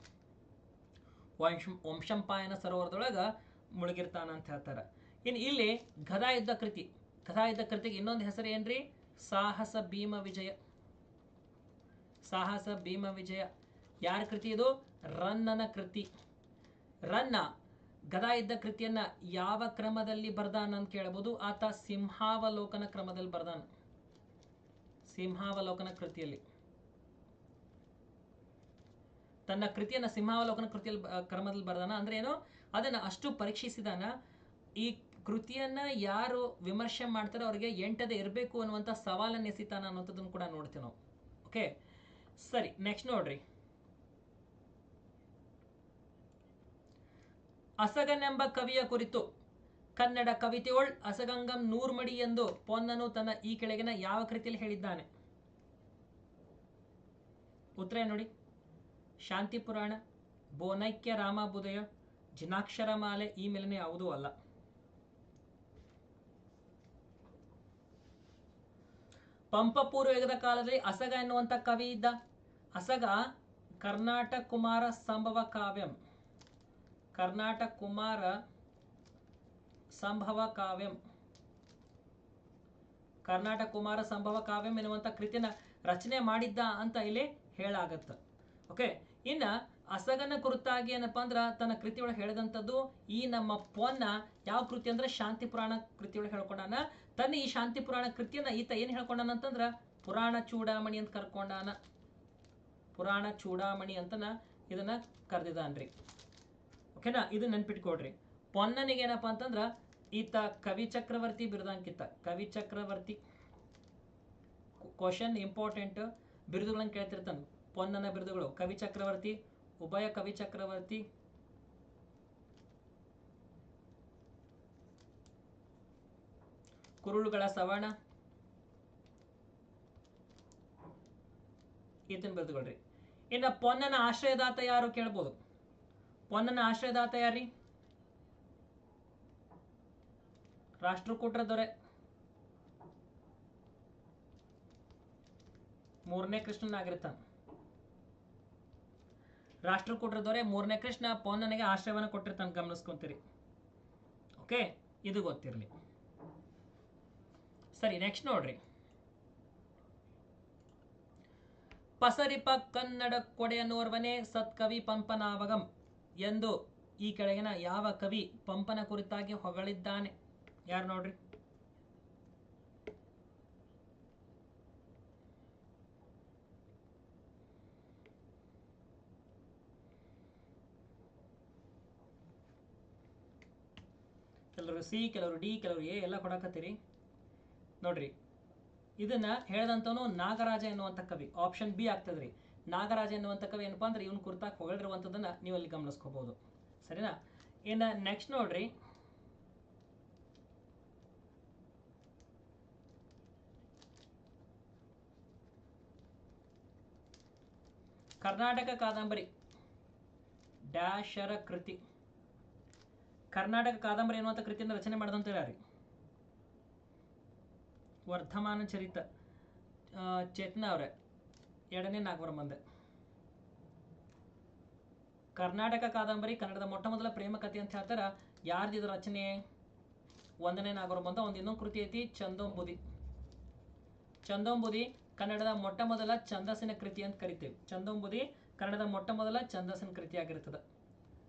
ವಂಶ, ವಂಶಂಪಾಯನ ಸರೋವರದೊಳಗೆ ಮುಳುಗಿರ್ತಾನ ಅಂತ ಹೇಳ್ತಾರೆ. ಇನ್ನು ಇಲ್ಲಿ ಗದಾ ಯುದ್ಧ ಕೃತಿ. ಗದಾ ಯುದ್ಧ ಕೃತಿಗೆ ಇನ್ನೊಂದು ಹೆಸರು ಏನ್ರಿ? ಸಾಹಸ ಭೀಮ ವಿಜಯ. ಸಾಹಸ ಭೀಮ ವಿಜಯ. ಯಾರ ಕೃತಿ ಇದು? ರನ್ನನ ಕೃತಿ. ರನ್ನ, ಗದಾ ಇದ್ದ ಕೃತಿಯನ್ನ ಯಾವ ಕ್ರಮದಲ್ಲಿ ಬರ್ದಾನ ಅಂತ ಕೇಳಬಹುದು ಆತ ಸಿಂಹಾವಲೋಕನ ಕ್ರಮದಲ್ಲಿ ಬರ್ದಾನ. ಸಿಂಹಾವಲೋಕನ ಕೃತಿಯಲ್ಲಿ. ತನ್ನ ಕೃತಿಯನ್ನ ಸಿಂಹಾವಲೋಕನ ಕೃತಿಯಲ್ಲಿ ಕ್ರಮದಲ್ಲಿ ಬರ್ದಾನ. ಅಂದ್ರೆ ಏನು? ಅದನ್ನ ಅಷ್ಟು ಪರೀಕ್ಷಿಸಿದಾನ. ಈ ಕೃತಿಯನ್ನ ಯಾರು ವಿಮರ್ಶೆ ಮಾಡ್ತಾರೋ ಅವರಿಗೆ ಎಂಟದೆ ಇರಬೇಕು ಅನ್ನುವಂಥ ಸವಾಲನ್ನು ಎಸಿತಾನ ಅನ್ನೋಂಥದ್ದನ್ನು ಕೂಡ ನೋಡ್ತೀವಿ ನಾವು. ಓಕೆ ಸರಿ ನೆಕ್ಸ್ಟ್ ನೋಡ್ರಿ. ಅಸಗನೆಂಬ ಕವಿಯ ಕುರಿತು. ಕನ್ನಡ ಕವಿತೆಯೊಳ್ ಅಸಗಂಗಂ ನೂರ್ಮಡಿ ಎಂದು ಪೊನ್ನನು ತನ್ನ ಈ ಕೆಳಗಿನ ಯಾವ ಕೃತಿಯಲ್ಲಿ ಹೇಳಿದ್ದಾನೆ? ಉತ್ತರ ನೋಡಿ? ಶಾಂತಿ ಪುರಾಣ, ಬೋನೈಕ್ಯ ರಾಮಾಭುದಯ ಜಿನಾಕ್ಷರ ಮಾಲೆ ಈ ಮೇಲಿನ ಯಾವುದೂ ಅಲ್ಲ. ಪಂಪ ಪೂರ್ವಯುಗದ ಕಾಲದಲ್ಲಿ ಅಸಗ ಎನ್ನುವಂತ ಕವಿ ಇದ್ದ. ಅಸಗ ಕರ್ನಾಟಕ ಕುಮಾರ ಸಂಭವ ಕಾವ್ಯಂ. ಕರ್ನಾಟಕ ಕುಮಾರ ಸಂಭವ ಕಾವ್ಯಂ. ಕರ್ನಾಟಕ ಕುಮಾರ ಸಂಭವ ಕಾವ್ಯಂ ಎನ್ನುವಂತ ಕೃತಿನ ರಚನೆ ಮಾಡಿದ್ದ ಅಂತ ಇಲ್ಲಿ ಹೇಳಾಗತ್ತ. ಓಕೆ, ಇನ್ನ ಅಸಗನ ಕುರಿತಾಗಿ ಏನಪ್ಪಾ ಅಂದ್ರ ತನ್ನ ಕೃತಿಯೊಳಗೆ ಹೇಳಿದಂಥದ್ದು ಈ ನಮ್ಮ ಪೊನ್ನ ಯಾವ ಕೃತಿ ಅಂದ್ರೆ ಶಾಂತಿ ಪುರಾಣ ಕೃತಿಯೊಳಗೆ ಹೇಳ್ಕೊಂಡಾನ ತನ್ನ ಈ ಶಾಂತಿ ಪುರಾಣ ಕೃತಿಯನ್ನ ಈತ ಏನ್ ಹೇಳ್ಕೊಂಡಾನ ಅಂತಂದ್ರ ಪುರಾಣ ಚೂಡಾಮಣಿ ಅಂತ ಕರ್ಕೊಂಡಾನ. ಪುರಾಣ ಚೂಡಾಮಣಿ ಅಂತನ ಇದನ್ನ ಕರೆದಿದ್ದಾನ್ರಿ ಓಕೆನಾ ಇದು ನೆನ್ಪಿಟ್ಕೊಡ್ರಿ ಪೊನ್ನನಿಗೆ ಏನಪ್ಪಾ ಅಂತಂದ್ರ, ಈತ ಕವಿ ಚಕ್ರವರ್ತಿ ಬಿರುದಾಂಕಿತ ಕವಿ ಚಕ್ರವರ್ತಿ ಕ್ವಶನ್ ಇಂಪಾರ್ಟೆಂಟ್ ಬಿರುದುಗಳನ್ನ ಕೇಳ್ತಿರ್ತಾನೆ. ಪೊನ್ನನ ಬಿರುದುಗಳು. ಕವಿ ಚಕ್ರವರ್ತಿ, ಉಭಯ ಕವಿ ಚಕ್ರವರ್ತಿ ಕುರುಳುಗಳ ಸವರ್ಣ ಈತನ ಬರೆದುಕೊಳ್ರಿ. ಇನ್ನ ಪೊನ್ನನ ಆಶ್ರಯದಾತ ಯಾರು ಕೇಳ್ಬೋದು? ಪೊನ್ನನ ಆಶ್ರಯದಾತ ಯಾರಿ? ರಾಷ್ಟ್ರಕೂಟರ ದೊರೆ. ಮೂರನೇ ಕೃಷ್ಣನಾಗಿರ್ತಾನೆ. ರಾಷ್ಟ್ರಕೂಟರ ದೊರೆ, ಮೂರನೇ ಕೃಷ್ಣ ಪೊನ್ನನಿಗೆ ಆಶ್ರಯವನ್ನು ಕೊಟ್ಟಿರ್ತಾನೆ, ಗಮನಿಸ್ಕೊಂತೀರಿ. ಓಕೆ ಇದು ಗೊತ್ತಿರಲಿ. ಸರಿ ನೆಕ್ಸ್ಟ್ ನೋಡ್ರಿ. ಪಸರಿಪ ಕನ್ನಡ ಕೊಡೆಯನ್ನೋರ್ವನೇ ಸತ್ಕವಿ ಪಂಪನಾವಗಂ ಎಂದು ಈ ಕೆಳಗಿನ ಯಾವ ಕವಿ ಪಂಪನ ಕುರಿತಾಗಿ ಹೊಗಳಿದ್ದಾನೆ? ಯಾರು ನೋಡ್ರಿ? ಕೆಲವರು ಸಿ, ಕೆಲವರು ಡಿ, ಕೆಲವರು ಎ ಎಲ್ಲ ಕೊಡಕತ್ತೀರಿ. ನೋಡ್ರಿ. ಇದನ್ನ ಹೇಳ್ದಂತವನು ನಾಗರಾಜ ಎನ್ನುವಂಥ ಕವಿ. ಆಪ್ಷನ್ ಬಿ ಆಗ್ತದ್ರಿ. ನಾಗರಾಜ ಎನ್ನುವಂಥ ಕವಿ ಏನಪ್ಪಾ ಅಂದ್ರೆ ಇವನ್ ಕುರ್ತಾಕ್ ಹೊಗಳಿರುವಂಥದ್ದನ್ನ ನೀವು ಅಲ್ಲಿ ಗಮನಿಸ್ಕೋಬಹುದು ಸರಿನಾ? ಇನ್ನ ನೆಕ್ಸ್ಟ್ ನೋಡ್ರಿ. ಕರ್ನಾಟಕ ಕಾದಂಬರಿ. ಡ್ಯಾಶರ ಕೃತಿ. ಕರ್ನಾಟಕ ಕಾದಂಬರಿ ಎನ್ನುವಂಥ ಕೃತಿಯನ್ನು ರಚನೆ ಮಾಡಿದಂತ ಯಾರು ವರ್ಧಮಾನ ಚರಿತ ಚೇತನ ಅವರೇ. ಎರಡನೇ ನಾಗವರ ಮಂದೆ. ಕರ್ನಾಟಕ ಕಾದಂಬರಿ, ಕನ್ನಡದ ಮೊಟ್ಟ ಮೊದಲ ಪ್ರೇಮ ಕಥೆ ಅಂತ ಹೇಳ್ತಾರ. ಯಾರ್ದು ಇದು ರಚನೆ? ಒಂದನೇ ನಾಗವರ ಬಂದ ಒಂದು ಇನ್ನೊಂದು ಕೃತಿ ಐತಿ, ಚಂದೋಂಬುದಿ. ಚಂದೋಂಬುದಿ ಕನ್ನಡದ ಮೊಟ್ಟ ಮೊದಲ ಛಂದಸ್ಸಿನ ಕೃತಿ ಅಂತ ಕರಿತೀವಿ. ಚಂದೋಂಬುದಿ ಕನ್ನಡದ ಮೊಟ್ಟ ಮೊದಲ ಛಂದಸ್ಸಿನ ಕೃತಿ ಆಗಿರ್ತದೆ.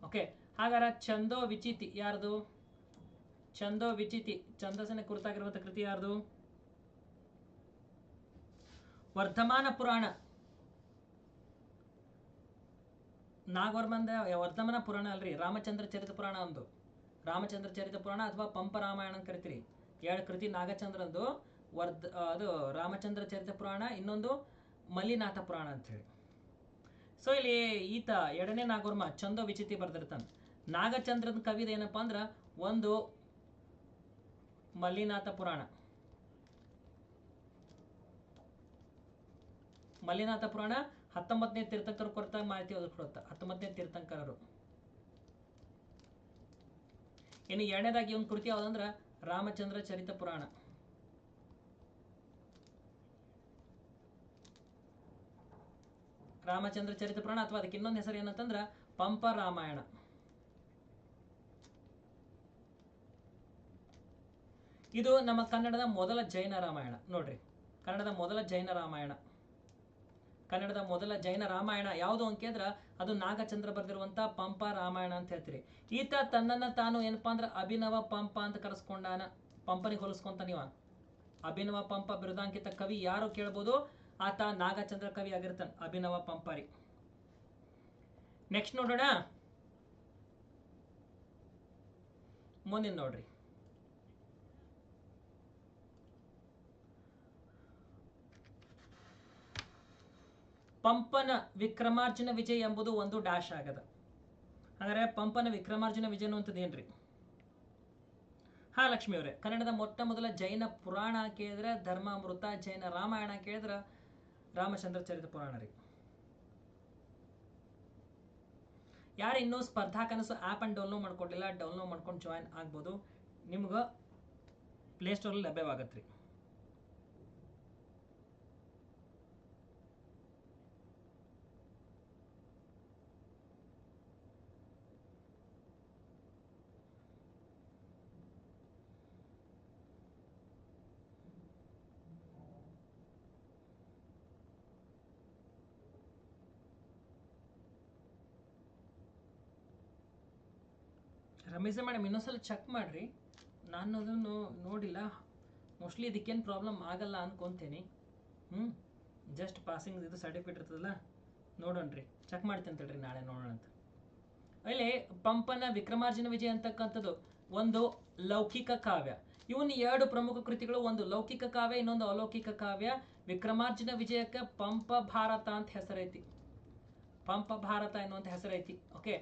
ಓಕೆ, ಹಾಗಾರ ಚಂದೋ ವಿಚಿತಿ ಯಾರ್ದು? ಚಂದೋ ವಿಚಿತಿ, ಛಂದಸ್ಸಿನ ಕುರಿತಾಗಿರುವಂಥ ಕೃತಿ ಯಾರ್ದು? ವರ್ಧಮಾನ ಪುರಾಣ. ನಾಗವರ್ಮಂದ ವರ್ಧಮಾನ ಪುರಾಣ ಅಲ್ರಿ, ರಾಮಚಂದ್ರ ಚರಿತ ಪುರಾಣ ಒಂದು ರಾಮಚಂದ್ರ ಚರಿತ ಪುರಾಣ ಅಥವಾ ಪಂಪ ರಾಮಾಯಣ ಅಂತ ಕರಿತೀರಿ. ಎರಡು ಕೃತಿ ನಾಗಚಂದ್ರಂದು ವರ್ಧ ಅದು ರಾಮಚಂದ್ರ ಚರಿತ ಪುರಾಣ, ಇನ್ನೊಂದು ಮಲ್ಲಿನಾಥ ಪುರಾಣ ಅಂತ ಹೇಳಿ ಸೊ ಇಲ್ಲಿ ಈತ ಎರಡನೇ ನಾಗವರ್ಮ ಚಂದೋ ವಿಚಿತಿ ಬರ್ದಿರ್ತಾನೆ. ನಾಗಚಂದ್ರನ ಕವಿದ ಏನಪ್ಪಾ ಅಂದ್ರೆ, ಒಂದು ಮಲ್ಲಿನಾಥ ಪುರಾಣ. ಮಲ್ಲಿನಾಥ ಪುರಾಣ ಹತ್ತೊಂಬತ್ತನೇ ತೀರ್ಥಂಕರ ಕೊರತ ಮಾಹಿತಿ ಒದಗಿಕೊಡುತ್ತೆ ಹತ್ತೊಂಬತ್ತನೇ ತೀರ್ಥಂಕರರು. ಇನ್ನು ಎರಡನೇದಾಗಿ ಒಂದು ಕೃತಿ ಯಾವ್ದಂದ್ರ ರಾಮಚಂದ್ರ ಚರಿತ ಪುರಾಣ. ರಾಮಚಂದ್ರ ಚರಿತ ಪುರಾಣ ಅಥವಾ ಅದಕ್ಕೆ ಇನ್ನೊಂದು ಹೆಸರು ಏನಂತಂದ್ರ ಪಂಪ ರಾಮಾಯಣ. ಇದು ನಮ್ಮ ಕನ್ನಡದ ಮೊದಲ ಜೈನ ರಾಮಾಯಣ. ನೋಡ್ರಿ, ಕನ್ನಡದ ಮೊದಲ ಜೈನ ರಾಮಾಯಣ. ಕನ್ನಡದ ಮೊದಲ ಜೈನ ರಾಮಾಯಣ ಯಾವುದು ಅಂಕಿದ್ರ ಅದು ನಾಗಚಂದ್ರ ಬರೆದಿರುವಂತ ಪಂಪ ರಾಮಾಯಣ ಅಂತ ಹೇಳ್ತೀರಿ. ಈತ ತನ್ನನ್ನ ತಾನು ಏನಪ್ಪಾ ಅಂದ್ರೆ ಅಭಿನವ ಪಂಪ ಅಂತ ಕರೆಸ್ಕೊಂಡಾನ. ಪಂಪನಿಗೆ ಹೋಲಿಸ್ಕೊಂತ ನೀವ. ಅಭಿನವ ಪಂಪ ಬಿರುದಾಂಕಿತ ಕವಿ ಯಾರು ಕೇಳ್ಬೋದು? ಆತ ನಾಗಚಂದ್ರ ಕವಿ ಆಗಿರ್ತಾನೆ, ಅಭಿನವ ಪಂಪಾರಿ ನೆಕ್ಸ್ಟ್ ನೋಡೋಣ. ಮುಂದಿನ ನೋಡ್ರಿ. ಪಂಪನ ವಿಕ್ರಮಾರ್ಜುನ ವಿಜಯ ಎಂಬುದು ಒಂದು ಡ್ಯಾಶ್ ಆಗದ. ಹಾಗಾದ್ರೆ ಪಂಪನ ವಿಕ್ರಮಾರ್ಜುನ ವಿಜಯ ಅನ್ನುವಂಥದ್ದು ಏನ್ರಿ? ಹಾ ಲಕ್ಷ್ಮಿ ಅವರೇ, ಕನ್ನಡದ ಮೊಟ್ಟ ಮೊದಲ ಜೈನ ಪುರಾಣ ಕೇಳಿದ್ರೆ ಧರ್ಮಾಮೃತ, ಜೈನ ರಾಮಾಯಣ ಕೇಳಿದ್ರೆ ರಾಮಚಂದ್ರ ಚರಿತ ಪುರಾಣ ರೀ. ಯಾರು ಇನ್ನೂ ಸ್ಪರ್ಧಾ ಕನಸು ಆ್ಯಪ್ ಅನ್ನು ಡೌನ್ಲೋಡ್ ಮಾಡ್ಕೊಂಡಿಲ್ಲ ಡೌನ್ಲೋಡ್ ಮಾಡ್ಕೊಂಡು ಜಾಯಿನ್ ಆಗ್ಬೋದು. ನಿಮ್ಗೆ ಪ್ಲೇಸ್ಟೋರಲ್ಲಿ ಲಭ್ಯವಾಗತ್ತೆ ರೀ. ರಮೇಶ ಮೇಡಮ್ ಇನ್ನೊಂದ್ಸಲ ಚೆಕ್ ಮಾಡ್ರಿ. ನಾನು ಅದನ್ನು ನೋಡಿಲ್ಲ. ಮೋಸ್ಟ್ಲಿ ಇದಕ್ಕೇನು ಪ್ರಾಬ್ಲಮ್ ಆಗಲ್ಲ ಅನ್ಕೊತೀನಿ. ಹ್ಞೂ ಜಸ್ಟ್ ಪಾಸಿಂಗ್ ಇದು ಸರ್ಟಿಫಿಕೇಟ್ ಇರ್ತದಲ್ಲ ನೋಡೋಣ್ರಿ ಚೆಕ್ ಮಾಡ್ತೀನಿ ತಡ್ರಿ ನಾಳೆ ನೋಡೋಣ ಅಂತ. ಅಲ್ಲಿ ಪಂಪನ ವಿಕ್ರಮಾರ್ಜುನ ವಿಜಯ ಅಂತಕ್ಕಂಥದ್ದು, ಒಂದು ಲೌಕಿಕ ಕಾವ್ಯ. ಇವನ್ ಎರಡು ಪ್ರಮುಖ ಕೃತಿಗಳು, ಒಂದು ಲೌಕಿಕ ಕಾವ್ಯ, ಇನ್ನೊಂದು ಅಲೌಕಿಕ ಕಾವ್ಯ. ವಿಕ್ರಮಾರ್ಜುನ ವಿಜಯಕ್ಕೆ ಪಂಪ ಭಾರತ ಅಂತ ಹೆಸರೈತಿ. ಪಂಪ ಭಾರತ ಎನ್ನುವಂತ ಹೆಸರೈತಿ. ಓಕೆ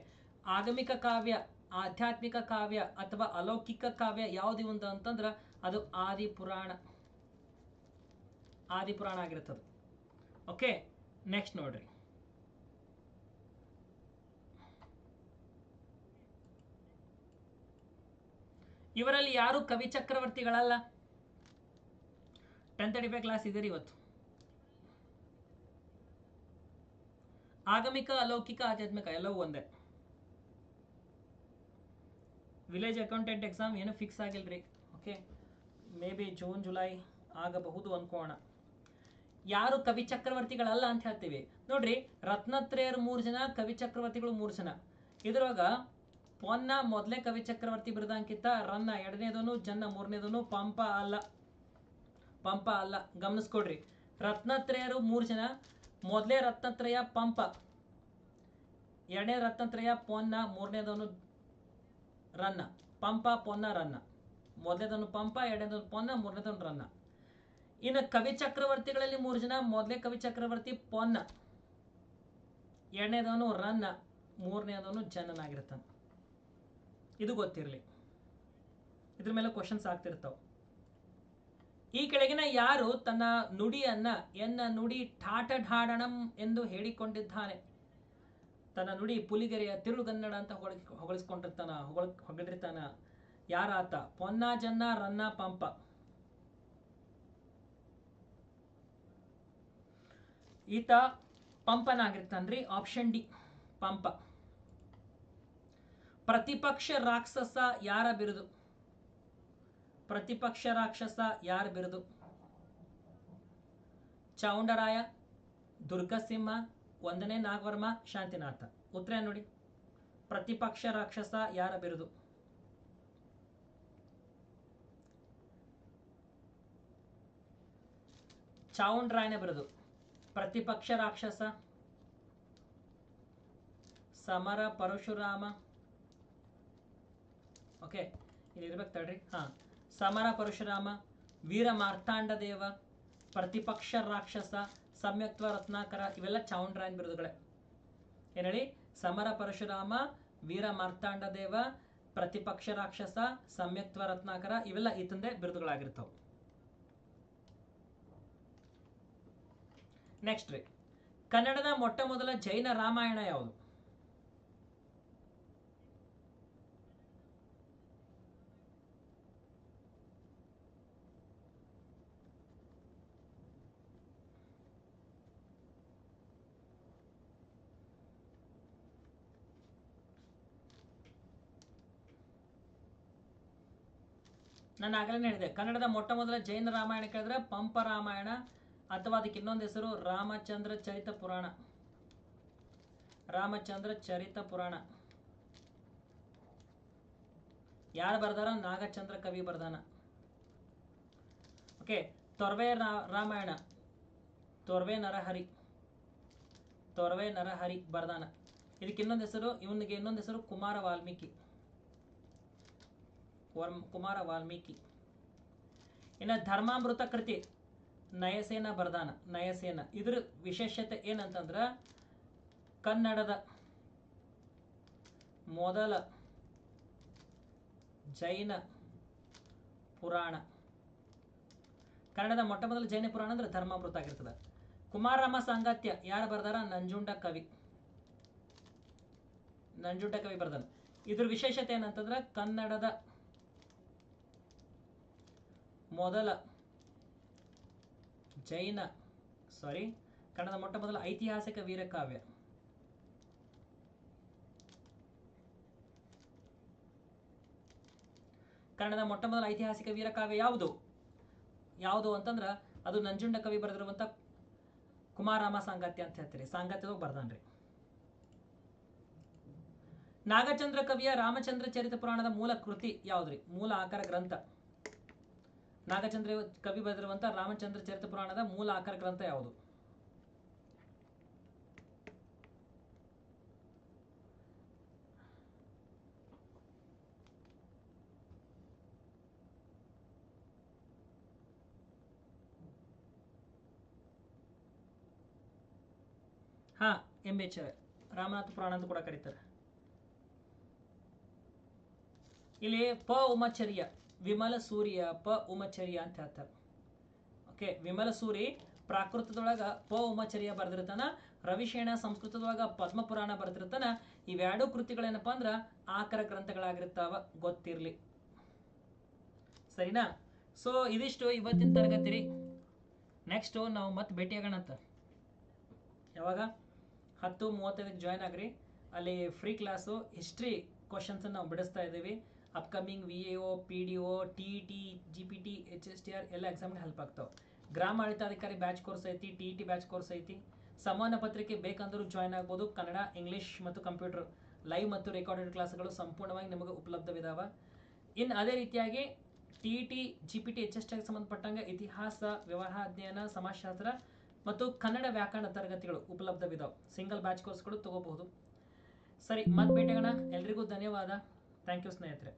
ಆಗಮಿಕ ಕಾವ್ಯ, ಆಧ್ಯಾತ್ಮಿಕ ಕಾವ್ಯ ಅಥವಾ ಅಲೌಕಿಕ ಕಾವ್ಯ ಯಾವುದು ಒಂದು ಅಂತಂದ್ರೆ ಅದು ಆದಿಪುರಾಣ ಪುರಾಣ ಆದಿ ಪುರಾಣ ಆಗಿರ್ತದೆ. ಓಕೆ ನೆಕ್ಸ್ಟ್ ನೋಡ್ರಿ. ಇವರಲ್ಲಿ ಯಾರು ಕವಿ ಚಕ್ರವರ್ತಿಗಳಲ್ಲ? ಟೆನ್ ತರ್ಟಿ ಫೈವ್ ಕ್ಲಾಸ್ ಇದೀರಿ ಇವತ್ತು. ಆಗಮಿಕ, ಅಲೌಕಿಕ, ಆಧ್ಯಾತ್ಮಿಕ ಎಲ್ಲವೂ ಒಂದೇ. ವಿಲೇಜ್ ಅಕೌಂಟೆಂಟ್ ಎಕ್ಸಾಮ್ ಏನು ಫಿಕ್ಸ್ ಆಗಿಲ್ರಿ? Okay maybe June July ಆಗಬಹುದು ಅನ್ಕೋಣ. ಯಾರು ಕವಿ ಚಕ್ರವರ್ತಿಗಳಲ್ಲ ಅಂತ ಹೇಳ್ತೀವಿ. ನೋಡ್ರಿ, ರತ್ನತ್ರೇಯರು ಮೂರು ಜನ, ಕವಿ ಚಕ್ರವರ್ತಿಗಳು ಮೂರು ಜನ. ಇದ್ರೊಳಗ ಪೊನ್ನ ಮೊದಲೇ ಕವಿ ಚಕ್ರವರ್ತಿ ಬಿರುದಾಂಕಿತ ರನ್ನ ಎರಡನೇದನು, ಜನ್ನ ಮೂರನೇದನು ಪಂಪ ಅಲ್ಲ. ಪಂಪ ಅಲ್ಲ. ಗಮನಿಸ್ಕೊಡ್ರಿ. ರತ್ನತ್ರೇಯರು ಮೂರು ಜನ, ಮೊದಲೇ ರತ್ನತ್ರಯ ಪಂಪ. ಎರಡನೇ ರತ್ನತ್ರಯ ಪೊನ್ನ ಮೂರನೇದವನು ರನ್ನ. ಪಂಪ, ಪೊನ್ನ, ರನ್ನ. ಮೊದಲೇದವನು ಪಂಪ, ಎರಡನೇದೊಂದು ಪೊನ್ನ, ಮೂರನೇದೊಂದು ರನ್ನ. ಇನ್ನು ಕವಿ ಚಕ್ರವರ್ತಿಗಳಲ್ಲಿ ಮೂರು ಜನ, ಮೊದಲೇ ಕವಿ ಚಕ್ರವರ್ತಿ ಪೊನ್ನ. ಎರಡನೇದವನು ರನ್ನ, ಮೂರನೇದವನು ಜನನಾಗಿರ್ತಾನೆ ಇದು ಗೊತ್ತಿರಲಿ. ಇದ್ರ ಮೇಲೆ ಕ್ವಶನ್ಸ್ ಆಗ್ತಿರ್ತಾವೆ. ಈ ಕೆಳಗಿನ ಯಾರು ತನ್ನ ನುಡಿಯನ್ನ ಎನ್ನ ನುಡಿ ಠಾಟ ಢಾಡಣಂ ಎಂದು ಹೇಳಿಕೊಂಡಿದ್ದಾನೆ. ತನ್ನ ನುಡಿ ಪುಲಿಗೆರೆಯ ತಿರುಳುಗನ್ನಡ ಅಂತ ಹೊಗಳ ಹೊಗಳಿಸ್ಕೊಂಡಿರ್ತಾನ, ಹೊಗಳ ಹೊಗಳಿರ್ತಾನ. ಯಾರಾತ? ಪೊನ್ನ ಜನ್ನ ರನ್ನ ಪಂಪ. ಈತ ಪಂಪನಾಗಿರ್ತಾನ್ರಿ ಆಪ್ಷನ್ ಡಿ, ಪಂಪ. ಪ್ರತಿಪಕ್ಷ ರಾಕ್ಷಸ ಯಾರ ಬಿರುದು? ಪ್ರತಿಪಕ್ಷ ರಾಕ್ಷಸ ಯಾರ ಬಿರುದು? ಚೌಂಡರಾಯ ದುರ್ಗಸಿಂಹ ಒಂದನೇ ನಾಗವರ್ಮ ಶಾಂತಿನಾಥ. ಉತ್ತರ ನೋಡಿ? ಪ್ರತಿಪಕ್ಷ ರಾಕ್ಷಸ ಯಾರ ಬಿರುದು? ರಾಯನೆ ಬಿರುದು. ಪ್ರತಿಪಕ್ಷ ರಾಕ್ಷಸ, ಸಮರ ಪರಶುರಾಮ. ಓಕೆ ಇಲ್ಲಿರ್ಬೇಕು ತಡ್ರಿ. ಹಾ, ಸಮರ ಪರಶುರಾಮ ವೀರ ಮಾರ್ತಾಂಡ ದೇವ ಪ್ರತಿಪಕ್ಷ ರಾಕ್ಷಸ ಸಮ್ಯಕ್ತ್ವ, ರತ್ನಾಕರ ಇವೆಲ್ಲ ಚಾವುಂಡರಾಯನ ಬಿರುದುಗಳೇ ಏನೇಳಿ ಸಮರ ಪರಶುರಾಮ, ವೀರ ಮಾರ್ತಾಂಡ ದೇವ ಪ್ರತಿಪಕ್ಷ ರಾಕ್ಷಸ, ಸಮ್ಯಕ್ತ್ವ, ರತ್ನಾಕರ ಇವೆಲ್ಲ ಈತಂದೆ ಬಿರುದುಗಳಾಗಿರ್ತಾವ. ನೆಕ್ಸ್ಟ್ ರೀ. ಕನ್ನಡದ ಮೊಟ್ಟ ಮೊದಲ ಜೈನ ರಾಮಾಯಣ ಯಾವುದು? ನಾನು ಆಗಲೇ ಹೇಳಿದೆ, ಕನ್ನಡದ ಮೊಟ್ಟ ಮೊದಲ ಜೈನ ರಾಮಾಯಣ ಕೇಳಿದ್ರೆ ಪಂಪ ರಾಮಾಯಣ, ಅಥವಾ ಅದಕ್ಕೆ ಇನ್ನೊಂದು ಹೆಸರು ರಾಮಚಂದ್ರ ಚರಿತ ಪುರಾಣ. ರಾಮಚಂದ್ರ ಚರಿತ ಪುರಾಣ. ಯಾರು ಬರ್ದಾರ ನಾಗಚಂದ್ರ ಕವಿ ಬರ್ದಾನ. ಓಕೆ, ತೊರ್ವೆ ರಾಮಾಯಣ. ತೊರ್ವೆ ನರಹರಿ. ತೊರ್ವೆ ನರಹರಿ ಬರ್ದಾನ. ಇದಕ್ಕೆ ಇನ್ನೊಂದು ಹೆಸರು, ಇವನಿಗೆ ಇನ್ನೊಂದು ಹೆಸರು ಕುಮಾರ ವಾಲ್ಮೀಕಿ. ಕುಮಾರ ವಾಲ್ಮೀಕಿ. ಇನ್ನು ಧರ್ಮಾಮೃತ ಕೃತಿ, ನಯಸೇನ ಬರದಾನ, ನಯಸೇನ. ಇದ್ರ ವಿಶೇಷತೆ ಏನಂತಂದ್ರ, ಕನ್ನಡದ ಮೊದಲ ಜೈನ ಪುರಾಣ. ಕನ್ನಡದ ಮೊಟ್ಟ ಮೊದಲ ಜೈನ ಪುರಾಣ ಅಂದ್ರೆ ಧರ್ಮಾಮೃತ ಆಗಿರ್ತದೆ. ಕುಮಾರರಾಮ ಸಾಂಗತ್ಯ, ಯಾರು ಬರ್ದಾರ? ನಂಜುಂಡ ಕವಿ. ನಂಜುಂಡ ಕವಿ ಬರ್ದಾನ. ಇದ್ರ ವಿಶೇಷತೆ ಏನಂತಂದ್ರೆ, ಕನ್ನಡದ ಮೊದಲ ಜೈನ ಸಾರಿ ಕನ್ನಡದ ಮೊಟ್ಟ ಮೊದಲ ಐತಿಹಾಸಿಕ ವೀರಕಾವ್ಯ ಕನ್ನಡದ ಮೊಟ್ಟ ಮೊದಲ ಐತಿಹಾಸಿಕ ವೀರಕಾವ್ಯ ಯಾವುದು? ಯಾವುದು ಅಂತಂದ್ರ ಅದು ನಂಜುಂಡ ಕವಿ ಬರೆದಿರುವಂತ ಕುಮಾರಾಮ ಸಾಂಗತ್ಯ ಅಂತ ಹೇಳ್ತೀರಿ. ಸಾಂಗತ್ಯದಾಗ ಬರ್ದಾನ್ರಿ ನಾಗಚಂದ್ರ ಕವಿಯ ರಾಮಚಂದ್ರ ಚರಿತ ಪುರಾಣದ ಮೂಲ ಕೃತಿ ಯಾವುದ್ರಿ? ಮೂಲ ಆಕಾರ ಗ್ರಂಥ. ನಾಗಚಂದ್ರ ಕವಿ ಬರೆದಿರುವಂತಹ ರಾಮಚಂದ್ರ ಚರಿತ ಪುರಾಣದ ಮೂಲ ಆಕಾರ ಗ್ರಂಥ ಯಾವುದು? ಹಾ, ಎಂ ಎಚ್ ರಾಮನಾಥ ಪುರಾಣ ಅಂತ ಕೂಡ ಕರೀತಾರೆ. ಇಲ್ಲಿ ಪ ಉಮಚರ್ಯ. ವಿಮಲ ಸೂರ್ಯ ಪ ಉಮಚರ್ಯ ಅಂತ ಹೇಳ್ತಾರೆ. ಓಕೆ ವಿಮಲ ಸೂರಿ ಪ್ರಾಕೃತದೊಳಗ ಪ ಉಮಚರ್ಯ ಬರೆದಿರ್ತಾನ ರವಿಶೇಣ ಸಂಸ್ಕೃತದೊಳಗ ಪದ್ಮ ಪುರಾಣ ಬರೆದಿರ್ತಾನ ಇವೆರಡು ಕೃತಿಗಳೇನಪ್ಪ ಅಂದ್ರ ಆಕರ ಗ್ರಂಥಗಳಾಗಿರ್ತಾವ, ಗೊತ್ತಿರ್ಲಿ. ಸರಿನಾ? ಸೊ ಇದಿಷ್ಟು ಇವತ್ತಿನ ತರಗತಿ ರೀ. ನೆಕ್ಸ್ಟು ನಾವು ಮತ್ತೆ ಭೇಟಿಯಾಗೋಣಂತ ಯಾವಾಗ? ಹತ್ತು ಮೂವತ್ತೈದಕ್ಕೆ ಜಾಯ್ನ್ ಆಗ್ರಿ. ಅಲ್ಲಿ ಫ್ರೀ ಕ್ಲಾಸು ಹಿಸ್ಟ್ರಿ ಕ್ವಶನ್ಸ್ ನಾವು ಬಿಡಿಸ್ತಾ ಇದ್ದೀವಿ. Upcoming V A O P D O T T G P T H S T R ಎಲ್ಲ ಎಕ್ಸಾಮ್ಗೆ ಹೆಲ್ಪ್ ಆಗ್ತಾವೆ. ಗ್ರಾಮ ಆಡಳಿತಾಧಿಕಾರಿ ಬ್ಯಾಚ್ ಕೋರ್ಸ್ ಐತಿ ಟಿ ಟಿ ಬ್ಯಾಚ್ ಕೋರ್ಸ್ ಐತಿ. ಸಮಾನ ಪತ್ರಿಕೆ ಬೇಕಂದರೂ ಜಾಯ್ನ್ ಆಗ್ಬೋದು. ಕನ್ನಡ ಇಂಗ್ಲೀಷ್ ಮತ್ತು ಕಂಪ್ಯೂಟರ್ ಲೈವ್ ಮತ್ತು ರೆಕಾರ್ಡೆಡ್ ಕ್ಲಾಸ್ಗಳು ಸಂಪೂರ್ಣವಾಗಿ ನಿಮಗೆ ಉಪಲಬ್ಧವಿದಾವೆ. ಇನ್ನು ಅದೇ ರೀತಿಯಾಗಿ T T G P T H S ಟಿಗೆ ಸಂಬಂಧಪಟ್ಟಂಗೆ ಇತಿಹಾಸ ವ್ಯವಹಾರ ಅಧ್ಯಯನ, ಸಮಾಜಶಾಸ್ತ್ರ ಮತ್ತು ಕನ್ನಡ ವ್ಯಾಕರಣ ತರಗತಿಗಳು ಉಪಲಬ್ಧವಿದಾವೆ. ಸಿಂಗಲ್ ಬ್ಯಾಚ್ ಕೋರ್ಸ್ಗಳು ತಗೋಬಹುದು. ಸರಿ ಮತ್ತೆ ಭೇಟಿಯಾಗೋಣ. ಎಲ್ರಿಗೂ ಧನ್ಯವಾದ. ಥ್ಯಾಂಕ್ ಯು ಸ್ನೇಹಿತರೆ.